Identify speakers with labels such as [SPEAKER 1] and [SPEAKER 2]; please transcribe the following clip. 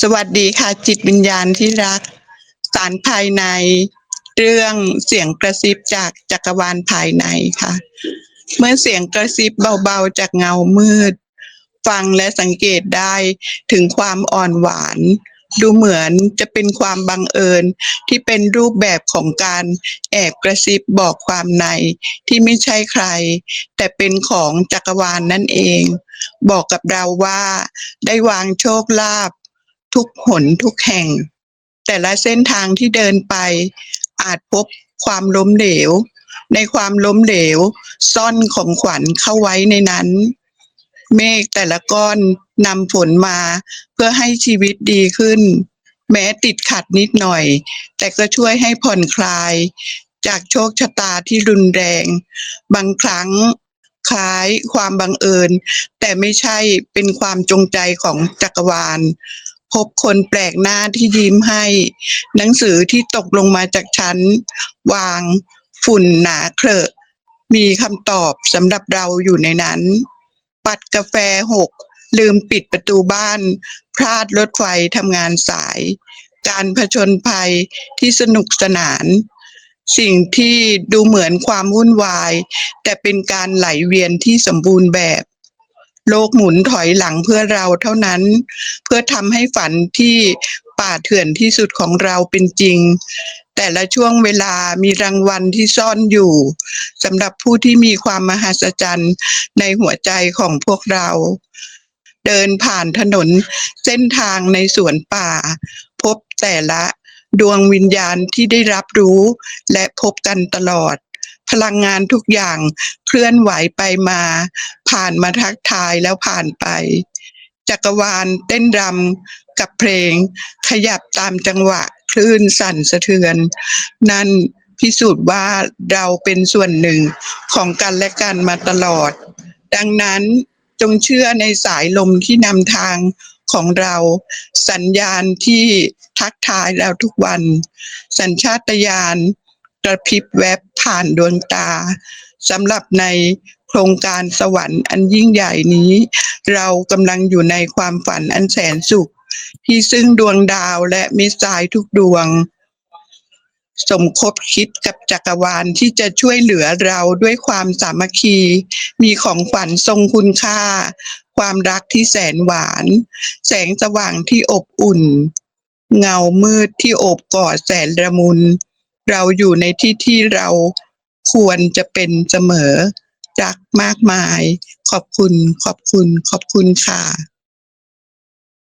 [SPEAKER 1] สวัสดีค่ะ จิตวิญญาณที่รัก สารภายใน เรื่องเสียงกระซิบจากจักรวาลภายในค่ะ เมื่อเสียงกระซิบเบาๆจากเงามืด ฟังและสังเกตได้ถึงความอ่อนหวาน ดูเหมือนจะเป็นความบังเอิญที่เป็นรูปแบบของการแอบกระซิบบอกความในที่ไม่ใช่ใคร แต่เป็นของจักรวาลนั่นเอง บอกกับเราว่า ได้วางโชคลาภ ทุกหนทุกแห่ง แต่ละเส้นทางที่เดินไป อาจพบความล้มเหลว ในความล้มเหลว ซ่อนของขวัญเข้าไว้ในนั้น เมฆแต่ละก้อนนำฝนมาเพื่อให้ชีวิตดีขึ้น แม้ติดขัดนิดหน่อย แต่ก็ช่วยให้ผ่อนคลาย จากโชคชะตาที่รุนแรง บางครั้งคล้ายความบังเอิญ แต่ไม่ใช่เป็นความจงใจของจักรวาล พบคนแปลกหน้าที่ยิ้มให้ หนังสือที่ตกลงมาจากชั้น วางฝุ่นหนาเครอะมีคำตอบสำหรับเราอยู่ในนั้น ปัดกาแฟหก ลืมปิดประตูบ้าน พลาดรถไฟทำงานสาย การผจญภัยที่สนุกสนาน สิ่งที่ดูเหมือนความวุ่นวาย แต่เป็นการไหลเวียนที่สมบูรณ์แบบ โลกหมุนถอยหลังเพื่อเราเท่านั้น เพื่อทำให้ฝันที่ป่าเถื่อนที่สุดของเราเป็นจริง แต่ละช่วงเวลามีรางวัลที่ซ่อนอยู่สำหรับผู้ที่มีความมหัศจรรย์ในหัวใจของพวกเรา เดินผ่านถนนเส้นทางในสวนป่า พบแต่ละดวงวิญญาณที่ได้รับรู้และพบกันตลอด พลังงานทุกอย่างเคลื่อนไหวไปมา ผ่านมาทักทายแล้วผ่านไป จักรวาลเต้นรำกับเพลง ขยับตามจังหวะคลื่นสั่นสะเทือน นั่นพิสูจน์ว่าเราเป็นส่วนหนึ่งของกันและกันมาตลอด ดังนั้นจงเชื่อในสายลมที่นำทางของเรา สัญญาณที่ทักทายเราทุกวัน สัญชาตญาณกระพริบแวบ ผ่านดวงตาสำหรับในโครงการสวรรค์อันยิ่งใหญ่นี้ เรากำลังอยู่ในความฝันอันแสนสุข ที่ซึ่งดวงดาวและมิสไซทุกดวง สมคบคิดกับจักรวาลที่จะช่วยเหลือเราด้วยความสามัคคี มีของขวัญทรงคุณค่า ความรักที่แสนหวาน แสงสว่างที่อบอุ่น เงามืดที่โอบกอดแสนระมุน เราอยู่ในที่ที่เราควรจะเป็นเสมอ จากมากมาย ขอบคุณ ขอบคุณ ขอบคุณค่ะ